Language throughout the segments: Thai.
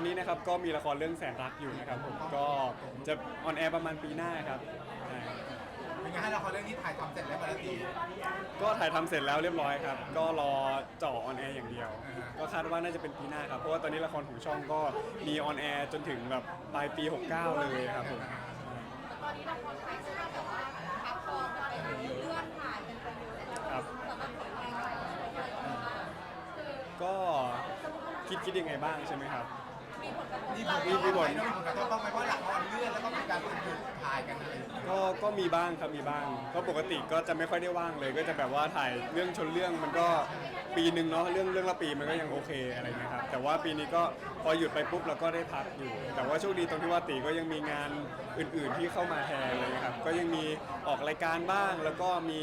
อนนี้นะครับก็มีละครเรื่องแสนรักอยู่นะครับผมก็จะออนแอร์ประมาณปีหน้าครับใช่เป็นไงให้ละครเรื่องนี้ถ่ายทำเสร็จแล้วมาแล้วตีก็ถ่ายทำเสร็จแล้วเรียบร้อยครับ ก็รอเจ่อออนแอร์อย่างเดียว ก็คาดว่าน่าจะเป็นปีหน้าครับ เพราะว่าตอนนี้ละครของช่องก็มีออนแอร์จนถึงแบบปลายปี 69 เลยครับผม ตอนนี้ละครไทยใช่ไหมแต่ว่าพักกองไปเลื่อนถ่ายเป็นไปเรื่อยๆครับสำหรับผลงานใหม่อะไรอย่างเงี้ยคือก็คิดคิดยังไงบ้างใช่ไหมครับ มีผลกระทบนี่เรามีมีบทมีผลกระทบบ้างไหมเพราะละครเลื่อนแล้วก็มีการหยุดถ่ายกันอะไรอย่างเงี้ยก็ก็มีบ้างครับมีบ้าง ก็ปกติก็จะไม่ค่อยได้ว่างเลย ก็จะแบบว่าถ่ายเรื่องชนเรื่องมันก็ปีหนึ่งเนาะเรื่องเรื่องละปีมันก็ยังโอเคอะไรเงี้ยครับแต่ว่าปีนี้ก็พอหยุดไปปุ๊บเราก็ได้พักอยู่ แต่ว่าโชคดีตรงที่ว่าตีก็ยังมีงานอื่น ๆที่เข้ามาแทนเลยครับก็ยังมีออกรายการบ้างแล้วก็มี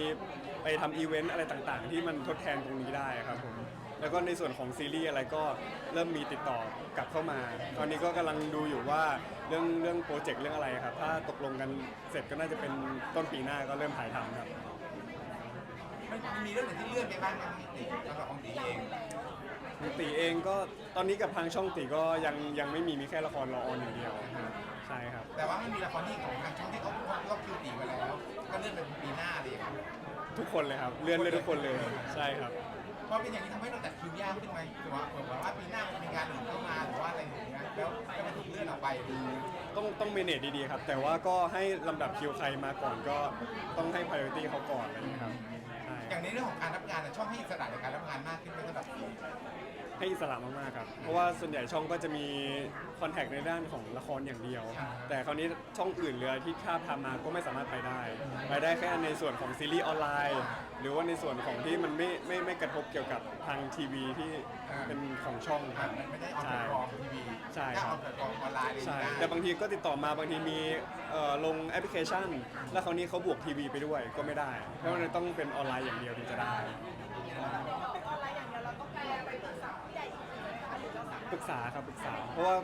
ไปทำอีเวนต์อะไรต่างๆ ที่มันทดแทนตรงนี้ได้ครับผม แล้วก็ในส่วนของซีรีส์อะไรก็เริ่มมีติดต่อกลับเข้ามา ตอนนี้ก็กำลังดูอยู่ว่าเรื่องเรื่องโปรเจกต์เรื่องอะไรครับ ถ้าตกลงกันเสร็จก็น่าจะเป็นต้นปีหน้าก็เริ่มถ่ายทำครับ มันมีเรื่องไหนที่เลื่อนไปบ้างไหมตีสำหรับของตีเองตีเองก็ตอนนี้กับทางช่องตีก็ยังยังไม่มีมีแค่ละครรอออนอย่างเดียวใช่ครับ แต่ว่ามันมีละครที่ของทางช่องที่เขาล็อกคิวตีไว้แล้ว ก็เลื่อนไปเป็นปีหน้าอะไรอย่างเงี้ยทุกคนเลยครับ เลื่อนเลยทุกคนเลยใช่ครับเพราะเป็นอย่างนี้ทำให้เราจัดคิวยากขึ้นไหมหรือว่าเผื่อว่าปีหน้ามันจะมีงานอื่นเข้ามาหรือว่าอะไรอย่างเงี้ยแล้วก็มันถูกเลื่อนออกไปดูต้องต้องเมเนจดีๆครับ แต่ว่าก็ให้ลำดับคิวใครมาก่อนก็ต้องให้ priority เขาก่อนอะไรอย่างเงี้ยครับใช่ อย่างในเรื่องของการรับงานอะช่องให้อิสระในการรับงานมากขึ้นไหมสำหรับตี ให้อิสระมากๆครับ เพราะว่าส่วนใหญ่ช่องก็จะมีคอนแทคในด้านของละครอย่างเดียว แต่คราวนี้ช่องอื่นเรือที่ค่าบทำมาก็ไม่สามารถไปได้ ไปได้แค่ในส่วนของซีรีส์ออนไลน์ หรือว่าในส่วนของที่มันไม่ไม่ไม่กระทบเกี่ยวกับทางทีวีที่เป็นของช่องคอะรับ มันไม่ได้ออนแพลตฟอร์มทีวีใช่ถ้าคอรัอบนแพลตฟอร์มออนไลน์เลยใช่ได้แต่บางทีก็ติดต่อมาบางทีมีเอ่อลงแอปพลิเคชัน แล้วคราวนี้เขาบวกทีวีไปด้วยก็ไม่ได้ เพราะมันต้องเป็นออนไลน์อย่างเดียวถึงจะได้เราเป็นออนไลน์ ปไปปรึกษาผู้ใหญ่อีกทีนะคะหรือเราสามารถปรึกษาครับปรึกษา เพราะว่า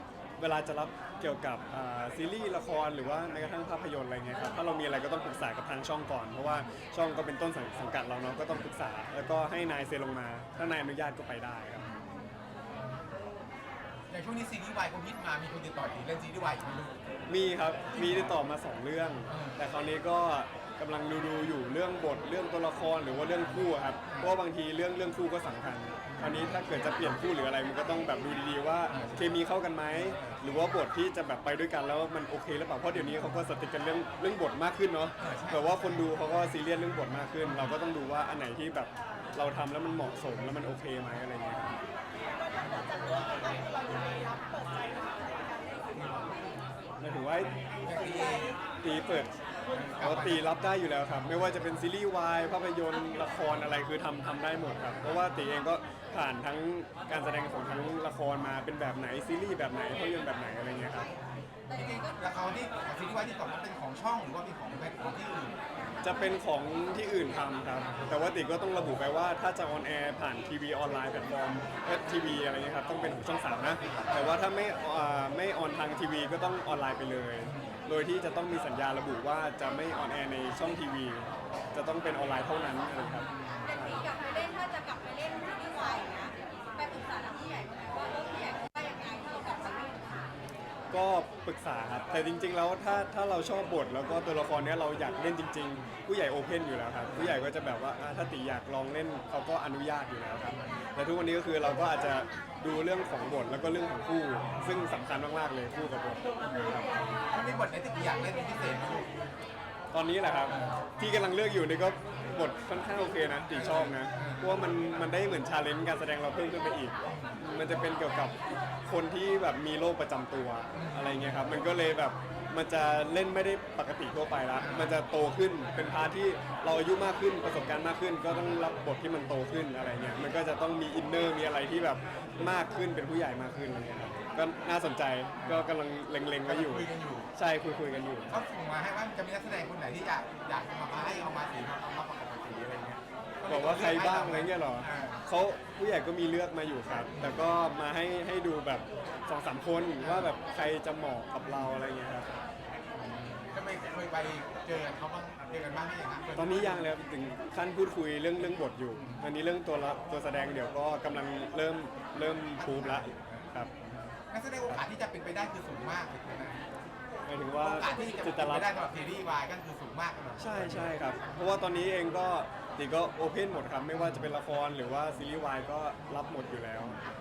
เวลาจะรับเกี่ยวกับอ่าซีรีส์ละครหรือว่าแม้กระทั่งภาพยนตร์อะไรเงี้ยครับถ้าเรามีอะไรก็ต้องปรึกษากับทางช่องก่อน เพราะว่าช่องก็เป็นต้นสังสังกัดเราเนาะก็ต้องปรึกษา แล้วก็ให้นายเซ็นลงมา ถ้านายอนุญาตก็ไปได้ครับ อย่างช่วงนี้ซีรีส์วายคนฮิตมามีคนติดต่ออีกเล่นซีรีส์วายอีกไหม่รู้ มีครับ มีติดต่อมาสองเรื่อง แต่คราวนี้ก็กำลังดูดูๆอยู่เรื่องบทเรื่องตัวละครหรือว่าเรื่องคู่อะครับเพราะว่าบางทีเรื่องเรื่องคู่ก็สำคัญคราวนี้ถ้าเกิดจะเปลี่ยนคู่หรืออะไรมันก็ต้องแบบดูดีๆว่าเคมีเข้ากันไหมหรือว่าบทที่จะแบบไปด้วยกันแล้วมันโอเคหรือเปล่าเพราะเดี๋ยวนี้เขาก็สติกกันเรื่องเรื่องบทมากขึ้นเนาะแต่ว่าคนดูเขาก็ซีเรียสเรื่องบทมากขึ้น เราก็ต้องดูว่าอันไหนที่แบบเราทำแล้วมันเหมาะสมแล้วมันโอเคไหมอะไรเงี้ยครับจะเลือกอะไรเราอยู่ในรับเปิดใจรับในการเล่นซีรีส์หมายถึงว่าอย่างตีเองตีเปิด ปกตีรับได้อยู่แล้วครับ ไม่ว่าจะเป็นซีรีส์วายภาพยนตร์ละครอะไรคือทำทำได้หมดครับเพราะว่าตีเองก็ผ่านทั้งการแสดงของทั้งละครมาเป็นแบบไหนซีรีส์แบบไหนภาพยนตร์แบบไหนอะไรเงี้ยครับแต่ยังไงก็ละครที่ซีรีส์วายที่ตกมาเป็นของช่องหรือว่าเป็นของแพลตฟอร์มที่อื่นจะเป็นของที่อื่นทำครับ แต่ว่าติก็ต้องระบุไปว่าถ้าจะออนแอร์ผ่านทีวีออนไลน์แพลตฟอร์มทีวีอะไรเงี้ยครับต้องเป็นของช่องสามนะ แต่ว่าถ้าไม่อ่าไม่ออนทางทีวีก็ต้องออนไลน์ไปเลย โดยที่จะต้องมีสัญญาระบุว่าจะไม่ออนแอร์ในช่องทีวี จะต้องเป็นออนไลน์เท่านั้นนะครับเป็นตีกลับไปเล่นถ้าจะกลับไปเล่นซีรีส์วายอย่างไปปรึกษาทางผู้ใหญ่ไหมว่าเออผู้ใหญ่ ก็ปรึกษาครับ แต่จริง ๆ แล้วถ้าถ้าเราชอบบท แล้วก็ตัวละครเนี้ยเราอยากเล่นจริง ๆ ผู้ใหญ่โอเพนอยู่แล้วครับ ผู้ใหญ่ก็จะแบบว่าอะถ้าติอยากลองเล่นเขาก็อนุญาตอยู่แล้วครับแต่ทุกวันนี้ก็คือเราก็อาจจะดูเรื่องของบทแล้วก็เรื่องของคู่ ซึ่งสำคัญมากๆเลยคู่กับบทครับมันมีบทไหนที่ตีอยากเล่นเป็นพิเศษไหมลูกตอนนี้แหละครับ ที่กำลังเลือกอยู่นี่ก็บทค่อนข้างโอเคนะติชอบนะเพราะว่ามันมันได้เหมือนชาเลนจ์การแสดงเราเพิ่มขึ้นไปอีก มันจะเป็นเกี่ยวกับ คนที่แบบมีโรคประจำตัวอะไรเงี้ยครับ มันก็เลยแบบมันจะเล่นไม่ได้ปกติทั่วไปละมันจะโตขึ้นเป็นพาร์ทที่เราอายุมากขึ้นประสบการณ์มากขึ้น ก็ต้องรับบทที่มันโตขึ้นอะไรเงี้ยมันก็จะต้องมีอินเนอร์มีอะไรที่แบบมากขึ้นเป็นผู้ใหญ่มากขึ้นอะไรเงี้ยครับก็น่าสนใจก็กำลังเล็งๆไว้อยู่ คุยกันอยู่ ใช่คุยคุยๆกันอยู่ เขาส่งมาให้ว่าจะมีนักแสดงคนไหนที่อยากอยากจะมาพาให้เอามาสีมาเอามาประกอบสีอะไรเงี้ยบอกว่าใครบ้างอะไรเงี้ยเหรออ่าเขาผู้ใหญ่ก็มีเลือกมาอยู่ครับ แต่ก็มาให้ให้ดูแบบ สองสามคนว่าแบบใครจะเหมาะกับเราอะไรเงี้ยครับก็ไม่เคยไปเจอเขาบ้างเจอกันบ้างไหมอย่างนั้นตอนนี้ยังเลยครับถึงขั้นพูดคุยเรื่องเรื่องบทอยู่ตอนนี้เรื่องตัวละตัวแสดงเดี๋ยวก็กำลังเริ่มเริ่มพูบละครับนักแสดงโอกาสสที่จะเป็นไปได้คือสูงมากเลยนะหมายถึงว่าโอกาสที่จะจะเป็นจะไปรับได้สำหรับซีรีส์วายก็คือสูงมากสำหรับใช่ใช่ครับ เพราะว่าตอนนี้เองก็ติก็โอเพนหมดครับ ไม่ว่าจะเป็นละครหรือว่าซีรีส์วายก็รับหมดอยู่แล้วครับ